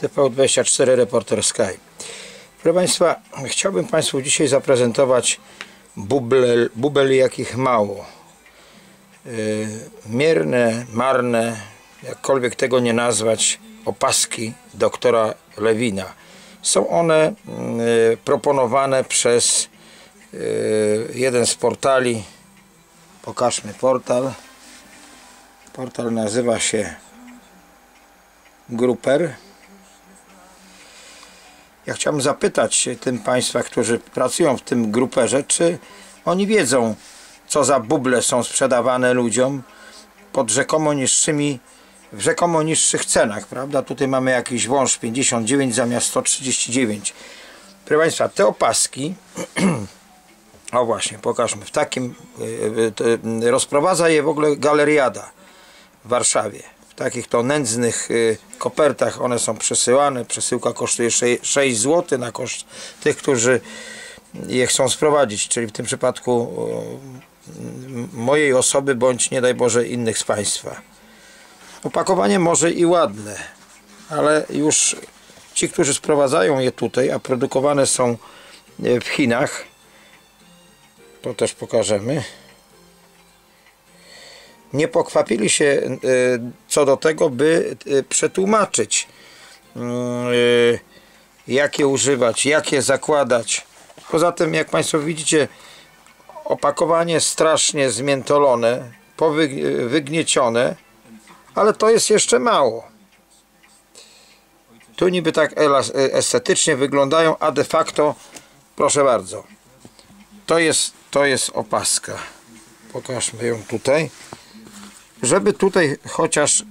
TV24 Reporter Sky. Proszę Państwa, chciałbym Państwu dzisiaj zaprezentować bubel, bubel jakich mało. Yy, mierne, marne, jakkolwiek tego nie nazwać, opaski doktora Lewina. Są one yy, proponowane przez yy, jeden z portali. Pokażmy portal. Portal nazywa się Gruper. Ja chciałbym zapytać tym Państwa, którzy pracują w tym gruperze, czy oni wiedzą, co za buble są sprzedawane ludziom pod rzekomo niższymi, w rzekomo niższych cenach, prawda? Tutaj mamy jakiś wąż 59 zamiast 139. Proszę Państwa, te opaski, o właśnie, pokażmy, w takim, y, y, rozprowadza je w ogóle galeriada w Warszawie. W takich to nędznych y, kopertach one są przesyłane. Przesyłka kosztuje 6 zł na koszt tych, którzy je chcą sprowadzić, czyli w tym przypadku mojej osoby, bądź nie daj Boże innych z Państwa. Opakowanie może i ładne, ale już ci, którzy sprowadzają je tutaj, a produkowane są w Chinach, to też pokażemy nie pokwapili się e, co do tego, by e, przetłumaczyć e, jakie używać, jakie zakładać. Poza tym, jak Państwo widzicie, opakowanie strasznie zmiętolone, wygniecione, ale to jest jeszcze mało. Tu niby tak estetycznie wyglądają, a de facto, proszę bardzo, to jest, to jest opaska. Pokażmy ją tutaj żeby tutaj chociaż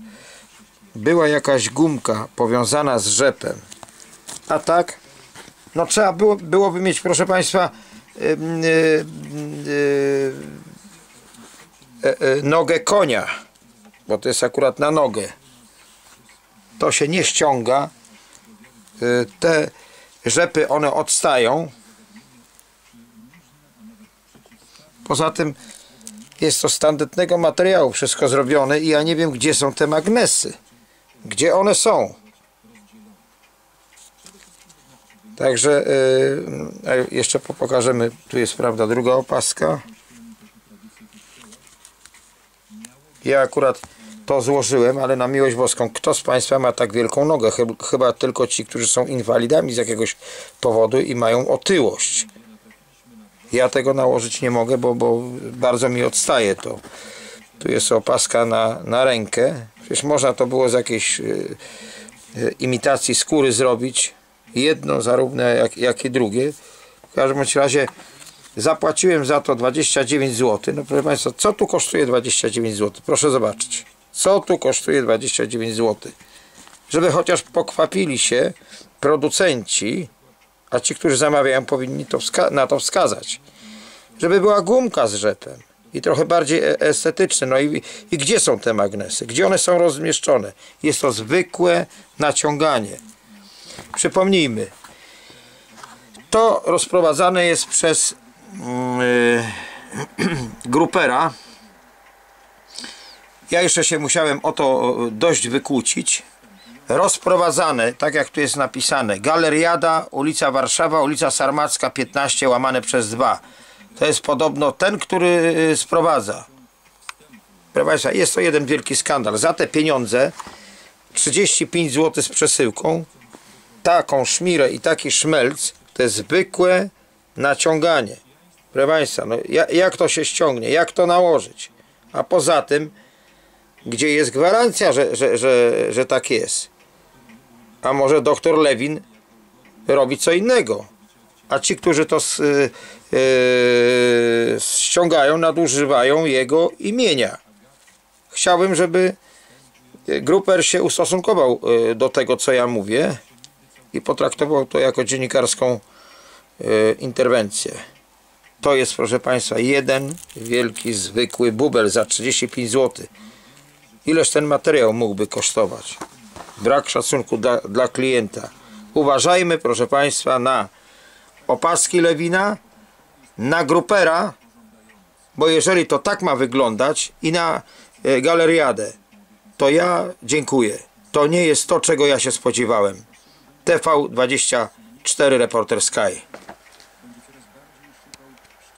była jakaś gumka powiązana z rzepem. A tak no trzeba było, byłoby mieć proszę Państwa yy, yy, yy, nogę konia bo to jest akurat na nogę. To się nie ściąga. Y, te rzepy one odstają. Poza tym jest to z tandetnego materiału wszystko zrobione i ja nie wiem gdzie są te magnesy. Gdzie one są? Także yy, jeszcze pokażemy tu jest prawda druga opaska. Ja akurat to złożyłem, ale na miłość boską. Kto z Państwa ma tak wielką nogę? Chyba tylko ci, którzy są inwalidami z jakiegoś powodu i mają otyłość ja tego nałożyć nie mogę, bo, bo bardzo mi odstaje to. Tu jest opaska na, na rękę. Przecież można to było z jakiejś y, y, imitacji skóry zrobić. Jedno zarówno jak, jak i drugie. W każdym razie zapłaciłem za to 29 zł. No proszę Państwa, co tu kosztuje 29 zł? Proszę zobaczyć. Co tu kosztuje 29 zł? Żeby chociaż pokwapili się producenci a ci, którzy zamawiają, powinni to na to wskazać. Żeby była gumka z rzepem i trochę bardziej e, estetyczne. No i, i gdzie są te magnesy? Gdzie one są rozmieszczone? Jest to zwykłe naciąganie. Przypomnijmy, to rozprowadzane jest przez yy, grupera. Ja jeszcze się musiałem o to dość wykłócić rozprowadzane, tak jak tu jest napisane, Galeriada, ulica Warszawa, ulica Sarmacka 15 łamane przez 2. To jest podobno ten, który y, sprowadza. Proszę Państwa, jest to jeden wielki skandal. Za te pieniądze 35 zł z przesyłką, taką szmirę i taki szmelc, to jest zwykłe naciąganie. Proszę Państwa, no, jak to się ściągnie, jak to nałożyć? A poza tym, gdzie jest gwarancja, że, że, że, że tak jest? A może doktor Lewin robi co innego a ci, którzy to yy, yy, ściągają, nadużywają jego imienia chciałbym, żeby Gruper się ustosunkował yy, do tego, co ja mówię i potraktował to jako dziennikarską yy, interwencję to jest, proszę Państwa, jeden wielki, zwykły bubel za 35 zł. Ileż ten materiał mógłby kosztować? Brak szacunku dla, dla klienta. Uważajmy, proszę Państwa, na opaski Lewina, na grupera, bo jeżeli to tak ma wyglądać i na e, galeriadę, to ja dziękuję. To nie jest to, czego ja się spodziewałem. TV24 Reporter Sky.